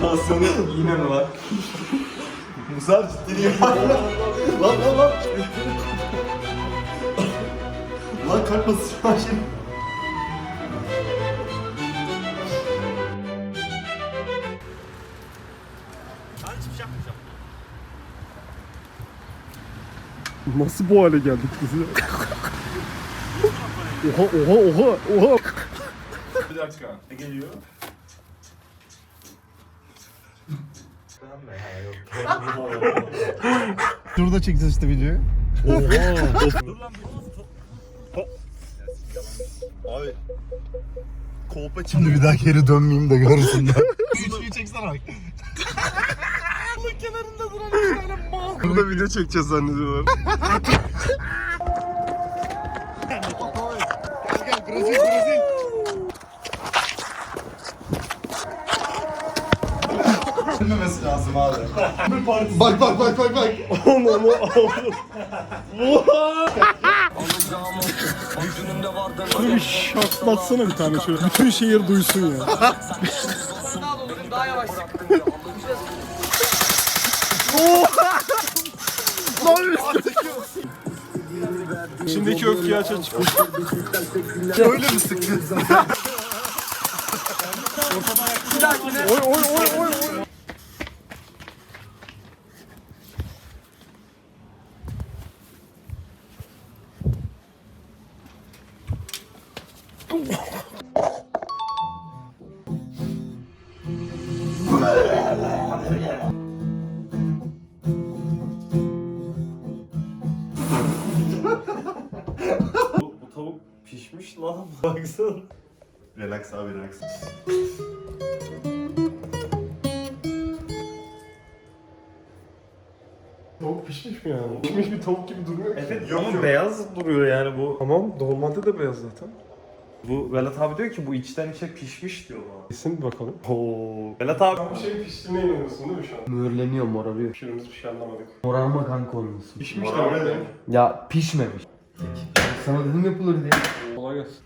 Tansiyonu yine mi var? Musar ciddiliği var. lan lan lan. lan kalp basıyor lan şimdi. Nasıl bu hale geldik biz ya? oha oha oha oha. Bir dakika. Ne geliyor? Şurada çekeceğiz işte videoyu. Abi. Kolpa Şimdi bir daha geri dönmeyeyim de görsünler. Üçlüyü çeksene bak. Burada video çekeceğiz zannediyorlar. Gel Brezil Brezil. Bilmemesi lazım abi. Bak bak bak bak bak. Şöyle bir şaklatsana bir tane şöyle. Bütün şehir duysun ya. İçindeki öfkeyi aç aç. Öyle mi sıktın? Oy oy oy oy Relax abi relax. Tavuk pişmiş mi yani? Pişmiş bir tavuk gibi durmuyor ki. Evet ama beyaz duruyor yani bu. Tamam normalde de beyaz zaten. Bu Velat abi diyor ki bu içten içe pişmiş diyor bana. Kesin bir bakalım. Oo. Velat abi. Sen bir şeyin piştiğine inanıyorsun değil mi şu an? Mühürleniyor morarıyor. Pişirimiz bir şey anlamadık. Morarma kanka onun ismi. Pişmiş de ne? Ya pişmemiş. Sana dedim yapılır diye. Kolay gelsin.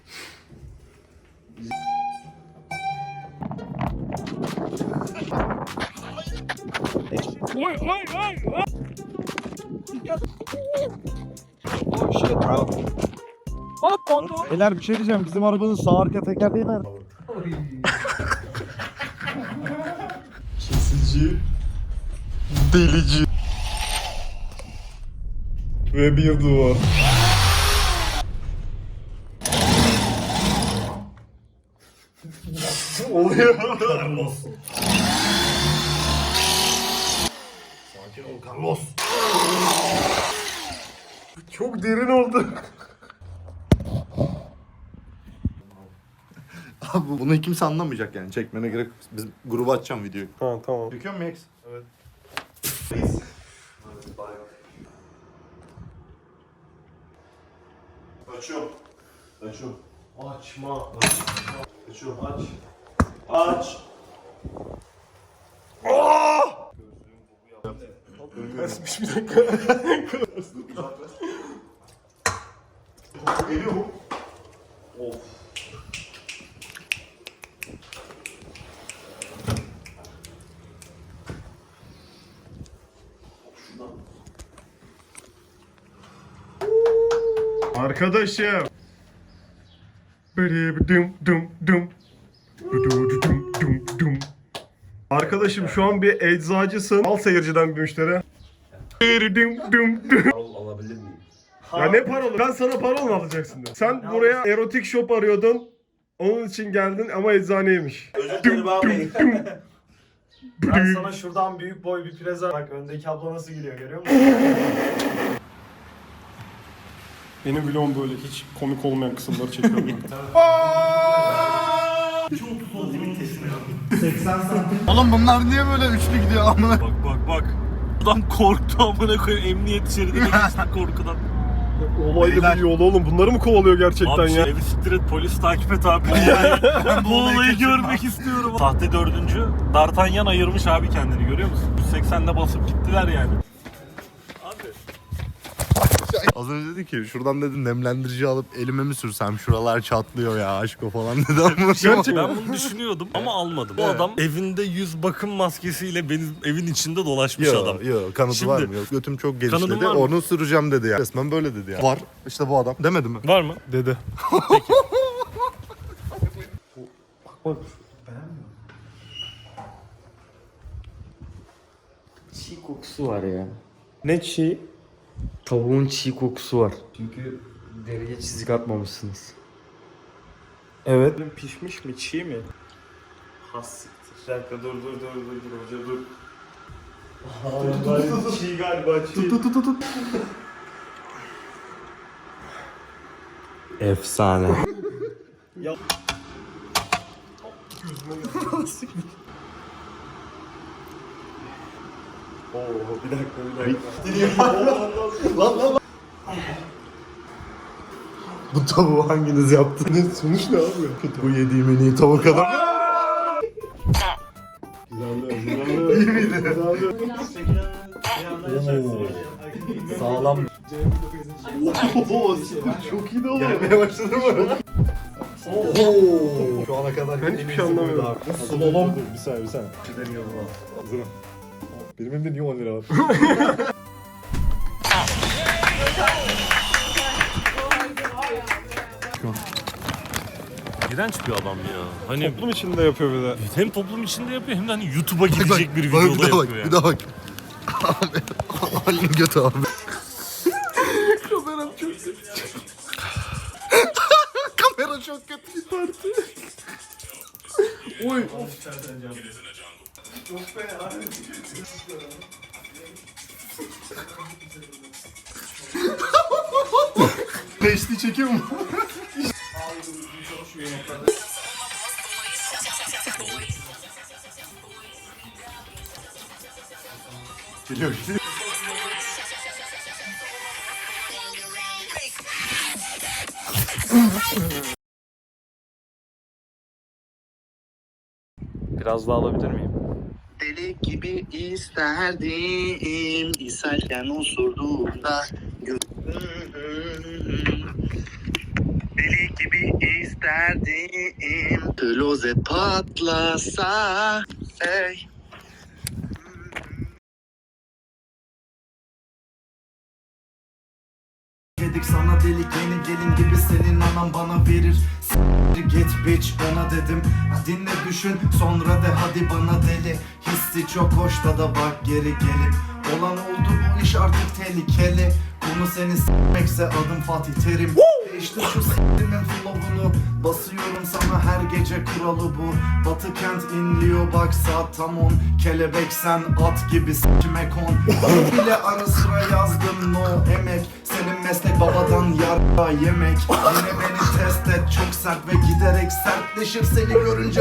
Beyler bir şey diyeceğim. Bizim arabanın sağ arka tekerleği nerede? Kesici. Delici. Ve bir duvar. Oluyor. Carlos. Sakin ol Carlos. Çok derin oldu. Abi bunu kimse anlamayacak yani. Çekmene gerek yok. Biz gruba açacağım videoyu. Ha tamam. Çekiyor mu X? Evet. Açıyorum. Açıyorum. Açma. Açıyorum. Aç. Aç. Kesmiş bir dakika. Geliyor mu? Of. Arkadaşım. Böyle bir dum Arkadaşım şu an bir eczacısın. Al seyirciden bir müşteri. Dum. alabilir miyim? Ya ne paralı? Ben sana para mı alacaksın? de. Sen buraya erotik shop arıyordun. Onun için geldin ama eczaneymiş. Özür dilerim abi. ben sana şuradan büyük boy bir preza bak öndeki abla nasıl gülüyor görüyor musun? Benim vlogum böyle hiç komik olmayan kısımları çekiyorum. Oğlum bunlar niye böyle üçlü gidiyor amına? bak bak bak. Buradan korktu amına koyayım emniyet şeridine geçti korkudan. Olaylı bir yol oğlum. Bunları mı kovalıyor gerçekten Abi ya? şey, evi siktir et polis takip et abi. Yani, bu olayı görmek istiyorum. Sahte dördüncü D'Artagnan ayırmış abi kendini görüyor musun? 180'de basıp gittiler yani. Az önce dedi ki şuradan dedi nemlendirici alıp elime mi sürsem şuralar çatlıyor ya aşko falan dedi ama Gerçi ben bunu düşünüyordum ama almadım. Bu adam evinde yüz bakım maskesiyle benim evin içinde dolaşmış adam. Yok yok kanıtı Şimdi- var mı? Yok. Götüm çok Kanadın genişledi var mı? onu süreceğim dedi ya. Resmen böyle dedi ya. Var işte bu adam demedi mi? Var mı? Dedi. Çiğ kokusu var ya. Ne çiğ? Tavuğun çiğ kokusu var. Çünkü deriye çizik atmamışsınız. Evet. Pişmiş mi çiğ mi? Has siktir. Bir dakika dur dur dur dur dur hoca dur. Galiba çiğ galiba çiğ. Tut tut tut tut. Efsane. Oo bir dakika bir dakika. Bu tavuğu hanginiz yaptı? Ne sonuç ne abi? Kötü. Bu yediğim en iyi tavuk adam. Güzeldi güzeldi. İyi miydi? Sağlam. Oo çok iyi de oğlum. Gelmeye başladı mı? Oo. Şu ana kadar Ben hiçbir şey anlamıyorum. Slalom. Bir saniye bir saniye. Deniyorum ha. Hazırım. Benim elimde niye 10 lira var? İğrenç bir adam ya. Hani Toplum içinde yapıyor bir de. hem toplum içinde yapıyor hem de hani YouTube'a gidecek bir Bak, videoda bir daha bak, yapıyor bir yani. daha bak. Abi, halini götü abi. Beşli çekiyor mu? Geliyor geliyor. Biraz daha alabilir miyim? İsterdim İserken osurduğunda Deli gibi isterdim. Klozet patlasa Ey Dedik sana delik yeni gelin gibi senin anan bana verir. S**tir git bitch ona dedim. Dinle düşün sonra de hadi bana deli. Hissi çok hoş da da bak geri gelip. Olan oldu bu iş artık tehlikeli. Konu seni s**mekse adım Fatih Terim. Değiştir şu s**timin flow'unu Basıyorum sana her gece kuralı bu. Batı kent inliyor bak saat tam on. Kelebek sen at gibi s**kime kon. Bile ara sıra yazdım yemek. Yine beni test et çok sert ve giderek sertleşir. Seni görünce